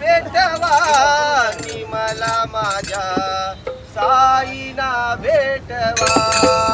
भेटवा मला माझ्या साईना भेटवा.